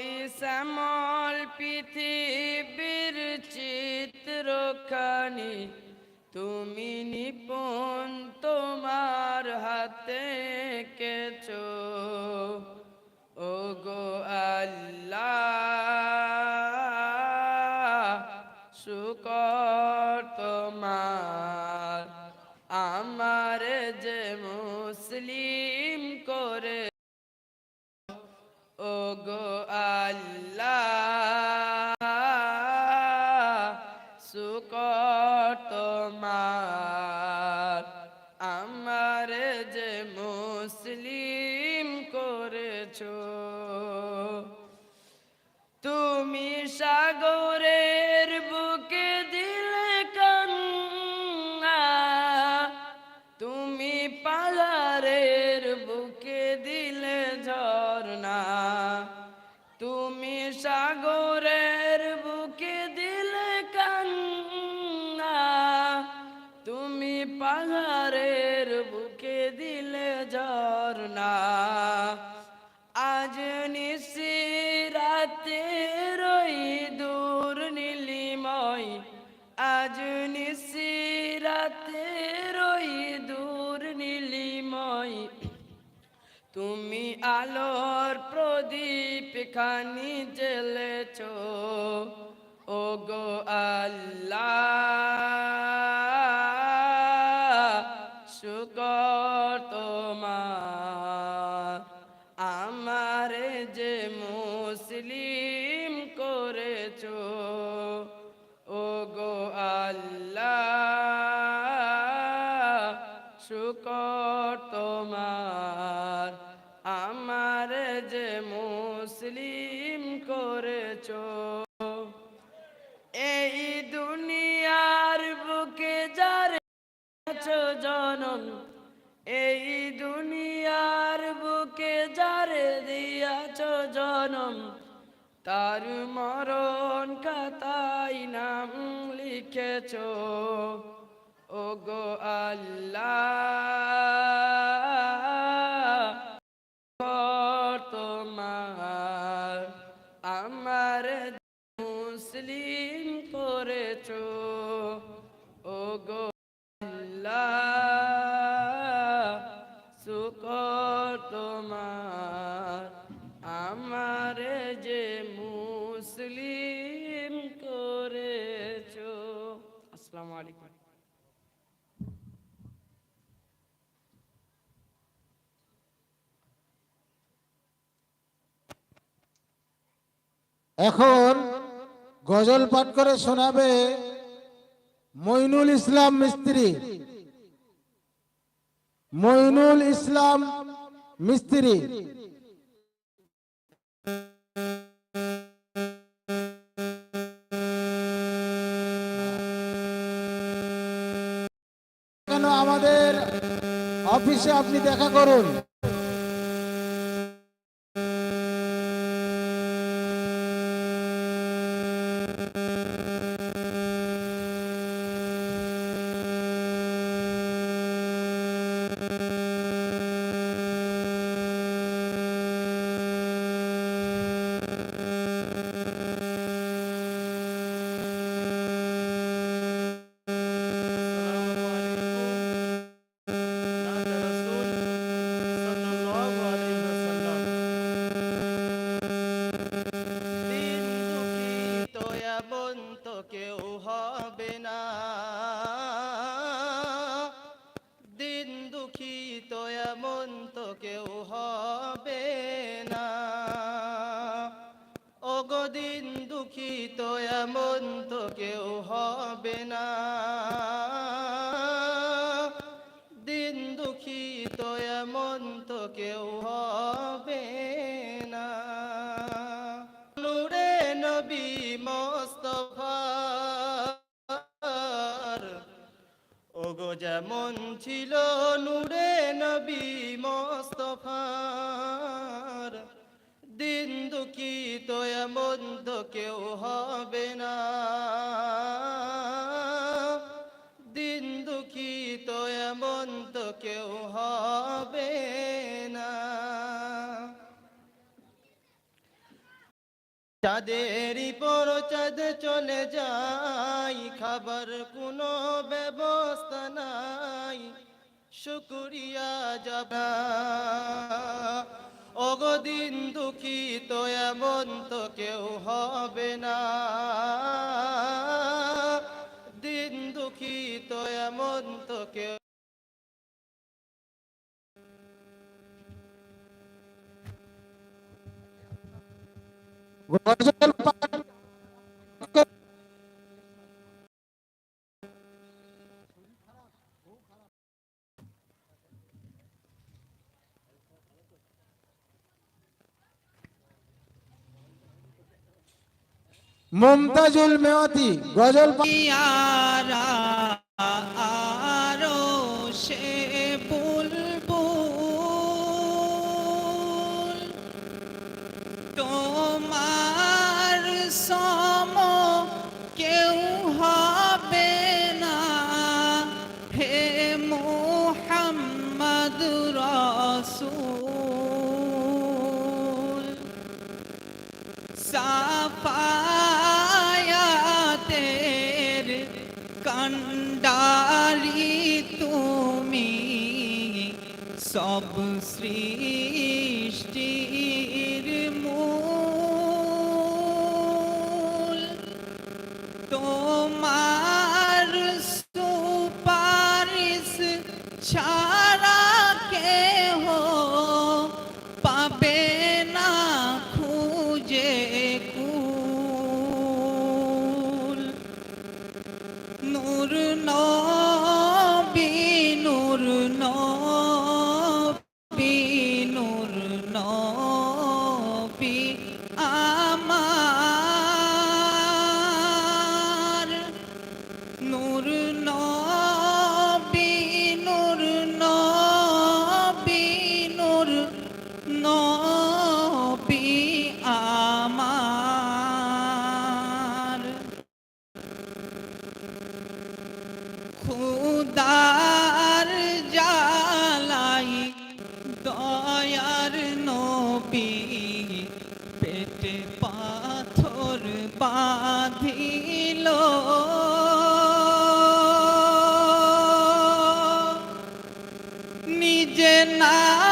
ওই শ্যামল পৃথিবীর চিত্রখানি। তুমি নিপুণ তোমার হাতে কেছো খানি জেলেছ ও গো আল্লাহ। জনন এই দুনিয়ার বুকে যারে দিয়াছ জনম তার মরণ কাতাই নাম লিখেছ। ও আল্লাহ এখন গজল পাঠ করে শোনাবে মইনুল ইসলাম মিস্ত্রি। মইনুল ইসলাম মিস্ত্রি। কেন আমাদের অফিসে আপনি দেখা করুন? যেমন ছিল নূরে নবী মস্তফার। দিন দুঃখিত এমন তো কেউ হবে না। চাঁদেরই পর চাঁদ চলে যাই খাবার কোনো ব্যবস্থা নাই। শুকুরিয়া যাবা অগদিন দুঃখিত এমন তো কেউ হবে না। দিন দুঃখিত এমন তো কেউ ممتاز المعتی غزل پیارا রসুল। সাফায়াতের কান্ডারি তুমি সব শ্রী denied.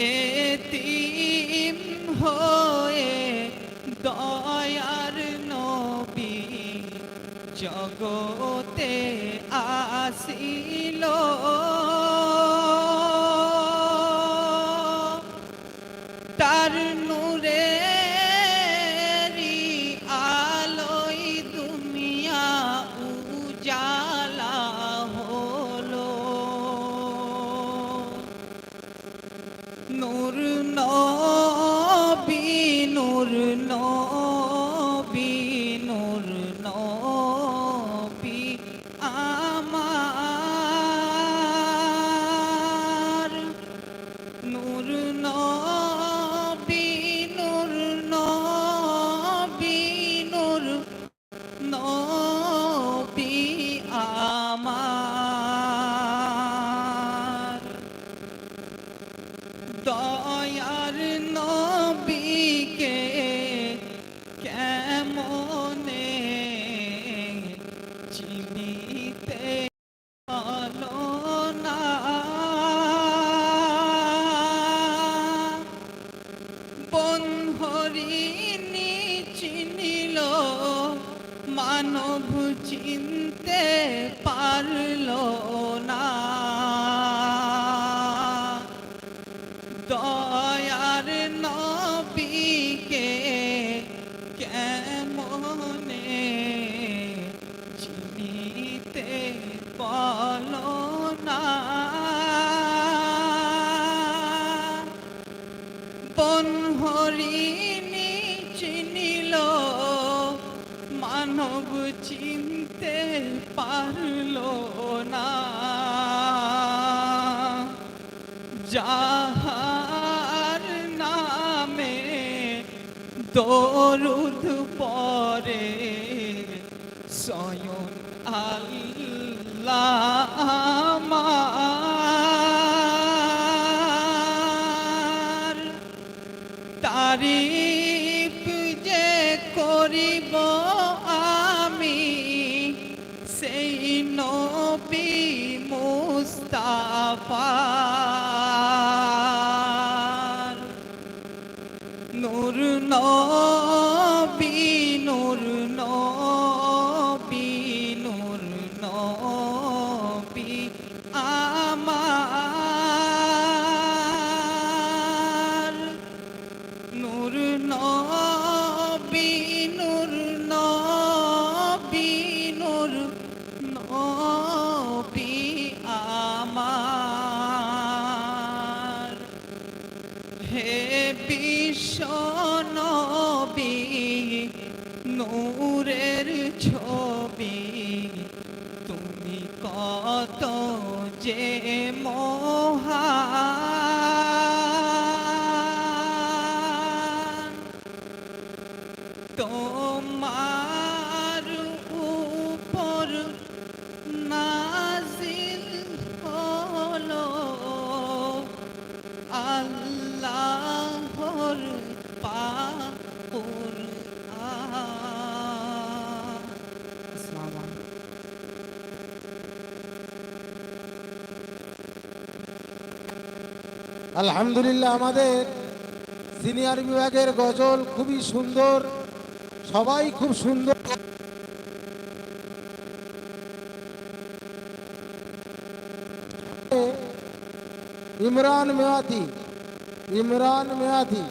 এতিম হয়ে দয়ার নবী জগৎ नूर ना দয়ার নবীকে কেমনে চিনিতে বলো না? বন হরিণী চিনিল মানব চিনতে পারল। দরুদ পরে স্বয়ং আল্লাহ আমার। তারিফ যে করিব আমি সেই নবী মুস্তাফার oh. হে বিশ্ব নবী নূরের ছবি। তুমি কত যে মহান আলহামদুলিল্লাহ আমাদের সিনিয়র বিভাগের গজল খুবই সুন্দর সবাই খুব সুন্দর। ইমরান মেয়াদি ইমরান মেয়াতি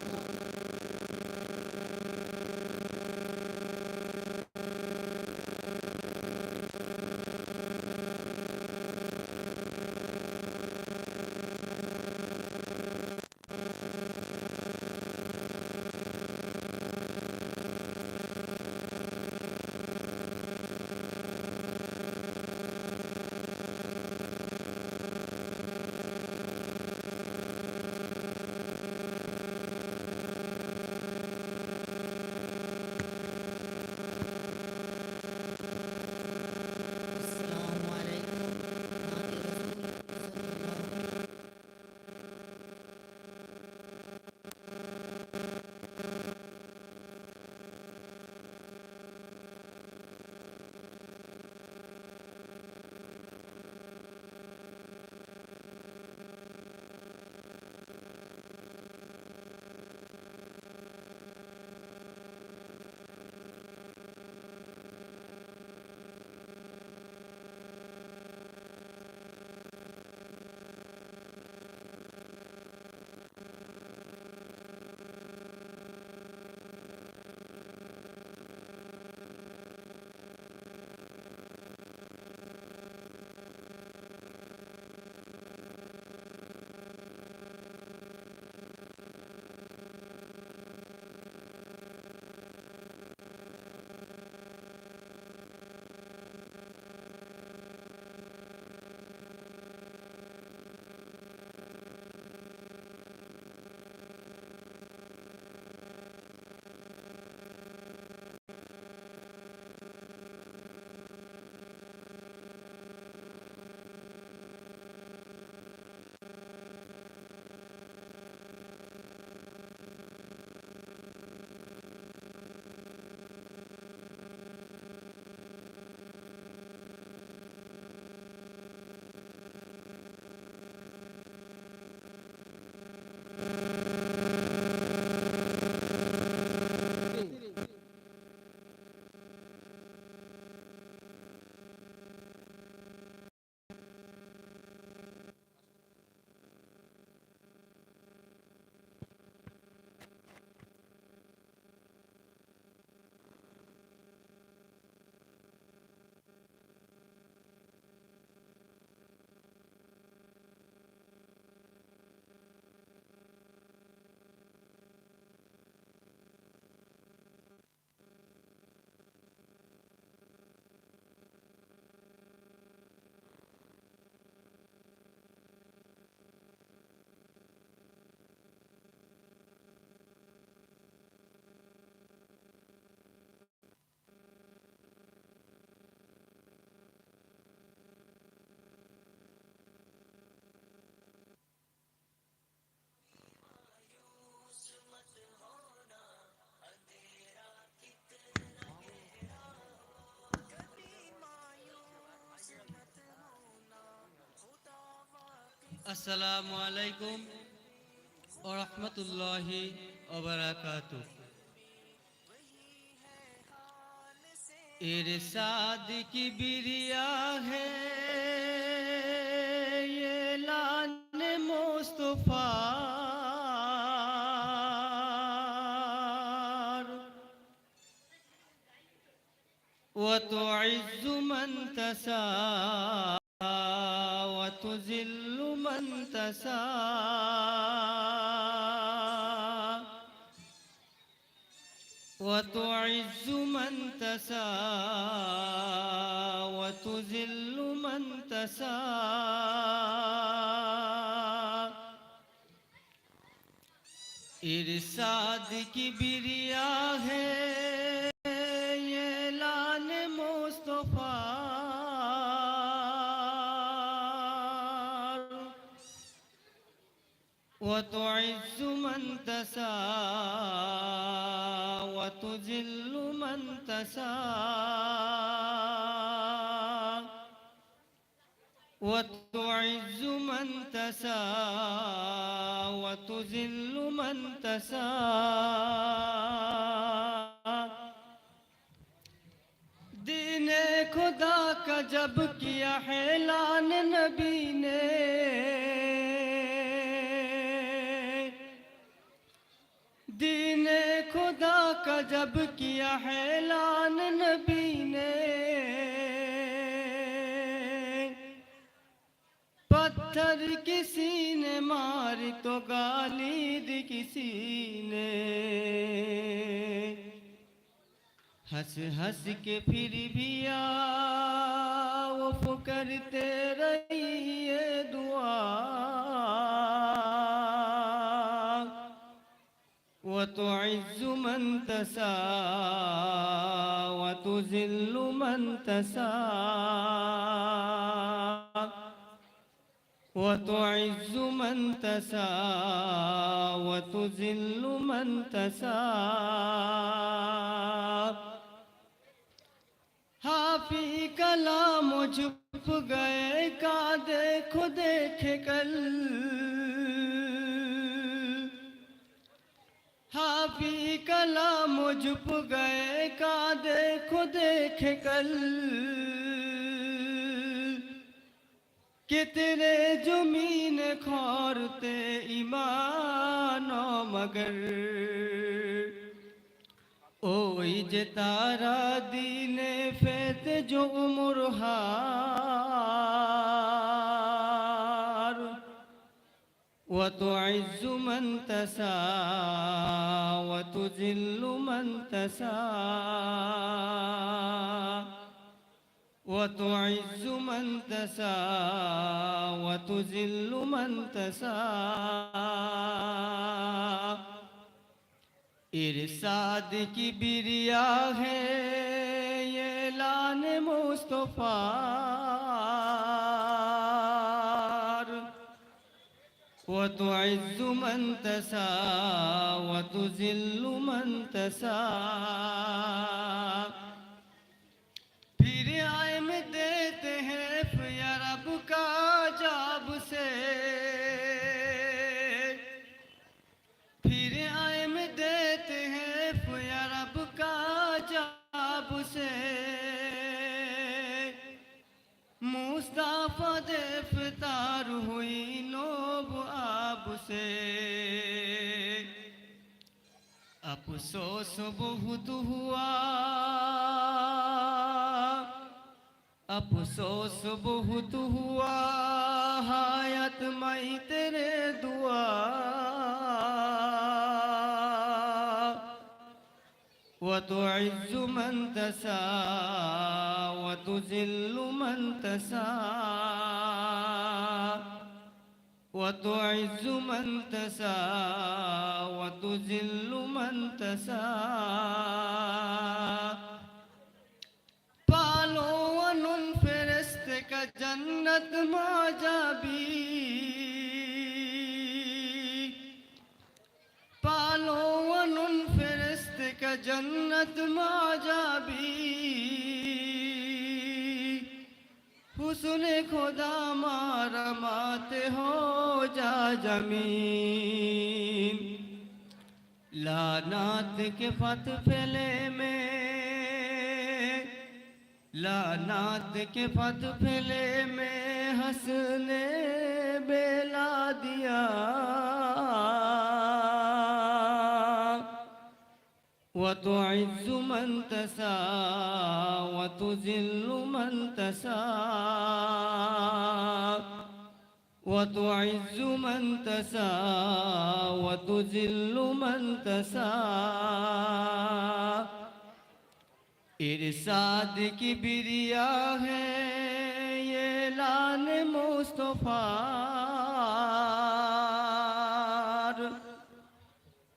আসসালামু আলাইকুম ও রহমতুল্লাহি ওবরাকাত इरसाद की बिरिया है ये लान मुस्तफ़ा वो तो इज्जुमन तसा تشاء وتعز من تشاء وتذل من تشاء ارشاد کی بریا ہے یہ لان مصطفیٰ وتعز من تساء وتذل من تساء وتعز من تساء وتذل من تساء دينك خدا کا جب کیا ہے نبی نے خدا کا جب کیا ہے لان نبی نے۔ پتھر کسی نے مار تو گالی دی کسی نے۔ ہنس ہنس کے پھر بھی آ وہ کرتے رہی ہے دعا۔ وتعز من تشاء وتذل من تشاء وتعز من تشاء وتذل من تشاء हाफी कलाम छुप गए का देखो देख कल हाफी कलाम छुप गए का देखो देख कल कितने जमीन खोरते ईमानो मगर ওই যে তারা দিনে ফেতে जो उम्र وتعز من تشاء وتذل من تشاء وتعز من تشاء وتذل من تشاء إرشاد کی بریا ہے یہ مصطفیٰ وتعز من تشاء وتذل من تشاء پھر آئے میں دیتے ہیں یا رب کا جاب سے پھر آئے میں دیتے ہیں یا رب کا جاب سے مصطفیٰ دفتار ہوئی से अफसोस बहुत हुआ अफसोस बहुत हुआ हायत मई तेरे दुआ وتعز من تشاء وتذل من تشاء وتعز من تشاء وتذل من تشاء پالون فرشت کا جنت ما جابي. پالون فرشت کا جنت ما جابي. حسن خدا مارا مات ہو جا جمین لانات کے فت پھیلے میں لانات کے فت پھیلے میں ہنسنے بیلا دیا۔ وتعز من تسا وتذل من تسا وتعز من تسا وتذل من تسا ارشاد کی بریا ہے یہ لان مصطفیٰ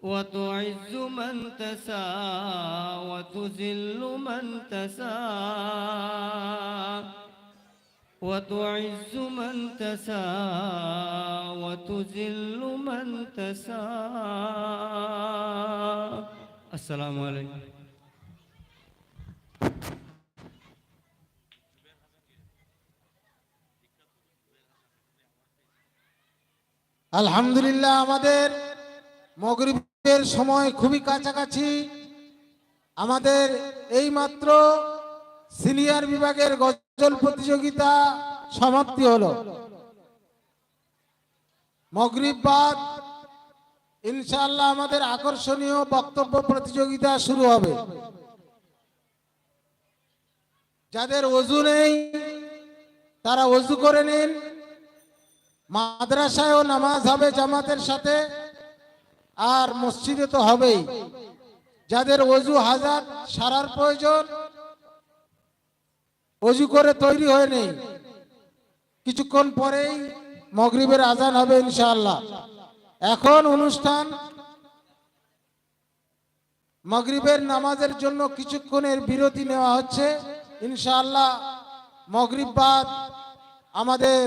وتعز من تشاء وتذل من تشاء وتعز من تشاء وتذل من تشاء السلام عليكم আলহামদুলিল্লাহ আমাদের মগরিবের সময় খুবই কাছাকাছি। আমাদের এই মাত্র সিনিয়র বিভাগের গজল প্রতিযোগিতা সমাপ্তি হলো। মগরিব বাদ ইনশাআল্লাহ আমাদের আকর্ষণীয় বক্তব্য প্রতিযোগিতা শুরু হবে। যাদের অজু নেই, তারা অজু করে নিন। মাদ্রাসায়ও নামাজ হবে জামাতের সাথে। আর মসজিদে তো হবেই। যাদের অজু হাজার সারার প্রয়োজন, অজু করে তৈরি হয়ে নেই। কিছুক্ষণ পরেই মগরিবের আজান হবে ইনশাআল্লাহ। এখন অনুষ্ঠান মগরিবের নামাজের জন্য কিছুক্ষণের বিরতি নেওয়া হচ্ছে। ইনশাআল্লাহ মগরিব বাদ আমাদের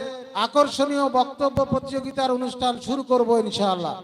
আকর্ষণীয় বক্তব্য প্রতিযোগিতার অনুষ্ঠান শুরু করব ইনশাআল্লাহ।